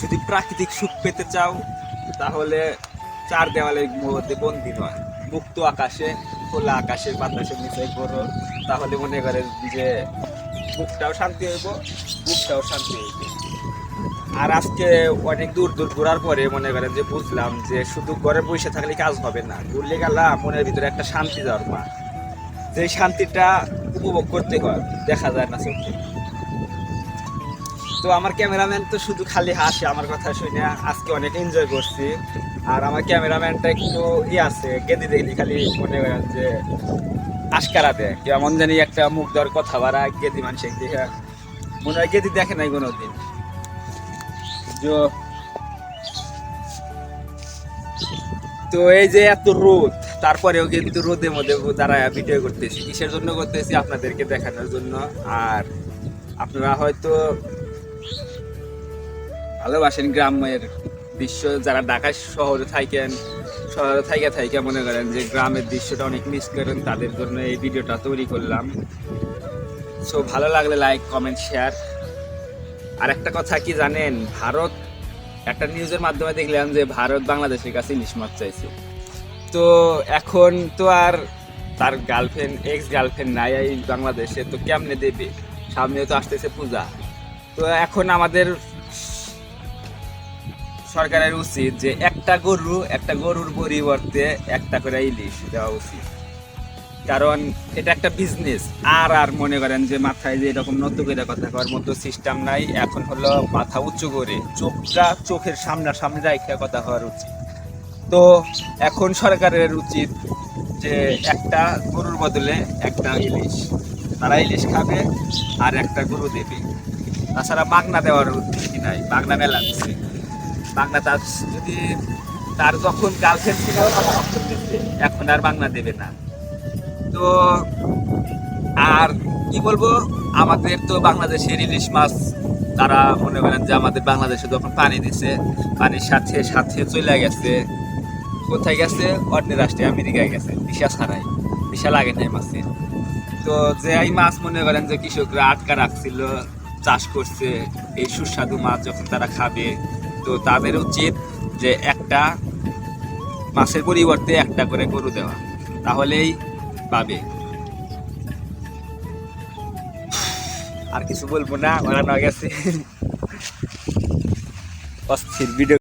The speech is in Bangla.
যদি প্রাকৃতিক সুখ পেতে চাও, তাহলে চার দেওয়ালের মধ্যে বন্দি নয়। মুক্ত আকাশে, খোলা আকাশে, বাতাসের নিচে করো তাহলে মনে করেন যে বুকটাও শান্তি হইব বুকটাও শান্তি হইব। আর আজকে অনেক দূর দূর ঘোরার পরে মনে করেন যে বুঝলাম যে শুধু ঘরে বসে থাকলে কাজ হবে না, ঘুরলে গেলাম মনের ভিতরে একটা শান্তি দরকার যে শান্তিটা উপভোগ করতে হয়, দেখা যায় না চোখে। তো আমার ক্যামেরাম্যান তো শুধু খালি হাসে, আমার কথা শুনে। আজকে অনেক এনজয় করছি। আর আমার ক্যামেরাম্যানটা একটু ই আছে, গেদি দেখলি খালি মনে করেন যে আশকারা দেয়। কেমন জানি একটা মুখ দেওয়ার কথা বাড়া, গেদি মানুষের দেখে মনে হয় গেদি দেখে নাই কোনোদিন। जो তো এই যে এত রোদ, তারপরেও কিন্তু রোদের মধ্যে দাঁড়ায় ভিডিও করতেছি। কিসের জন্য করতেছি? আপনাদেরকে দেখানোর জন্য। আর আপনারা হয়তো ভালোবাসেন গ্রামের দৃশ্য যারা ঢাকা শহরে থাকেন, শহরে থাইকে থাইকে মনে করেন যে গ্রামের দৃশ্যটা অনেক মিস করেন, তাদের জন্য এই ভিডিওটা তৈরি করলাম। সো ভালো লাগলে লাইক কমেন্ট শেয়ার আর একটা কথা কি জানেন, ভারত একটা নিউজের মাধ্যমে দেখলাম যে ভারত বাংলাদেশের কাছে ইলিশ মাছ চাইছে। তো এখন তো আর তার গার্লফ্রেন্ড এক্স গার্লফ্রেন্ড নাই বাংলাদেশে, তো কেমনে দেবে? সামনে তো আসতেছে পূজা। তো এখন আমাদের সরকারের উচিত যে একটা গরু, একটা গরুর পরিবর্তে একটা করে ইলিশ দেওয়া উচিত। কারণ এটা একটা বিজনেস আর আর মনে করেন যে মাথায় যে এরকম নতুন করে কথা করার মতো সিস্টেম নাই, এখন হলো মাথা উঁচু করে চোখটা চোখের সামনা সামনাসামনি রাখে কথা হওয়ার উচিত। তো এখন সরকারের উচিত যে একটা গরুর বদলে একটা ইলিশ। তারা ইলিশ খাবে আর একটা গরু দেবে। তাছাড়া বাগনা দেওয়ার কি নাই। বাগনা মেলা দিচ্ছে বাগনা তার যদি তার যখন গার্লফ্রেন্ড ছিল, এখন আর বাংলা দেবে না। তো আর কি বলব, আমাদের তো বাংলাদেশের ইলিশ মাছ, তারা মনে করেন যে আমাদের বাংলাদেশে যখন পানি দিছে, পানির সাথে সাথে চলে গেছে। কোথায় গেছে? অন্য রাষ্ট্রে, আমেরিকায় গেছে। দিশা ছাড়াই। দিশা লাগে নাই মাছে। তো যে এই মাছ মনে করেন যে কৃষকরা আটকা রাখছিল চাষ করছে, এই সুস্বাদু মাছ যখন তারা খাবে, তো তাদের উচিত যে একটা মাছের পরিবর্তে একটা করে গরু দেওয়া। তাহলেই পাবে। আর কিছু বলব না, ওরা গেছে। অস্থির ভিডিও